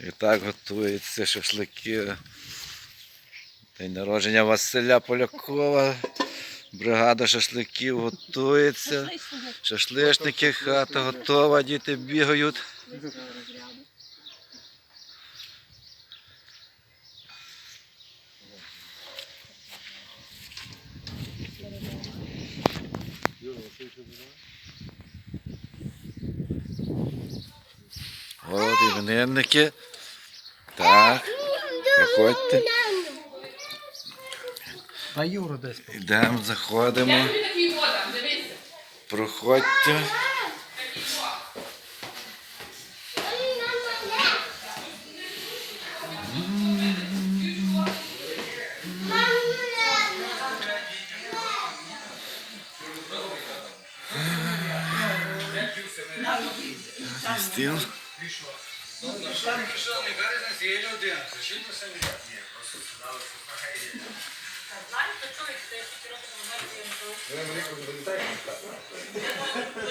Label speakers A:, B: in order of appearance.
A: І так готуються шашлики. День народження Василя Полякова. Бригада шашликів готується. Шашличники, хата готова, діти бігають. Іменинники. Так, проходьте.
B: А Юра десь.
A: Йдемо, заходимо.
C: Тобі такий вода, дивися.
A: Проходьте. Стіл.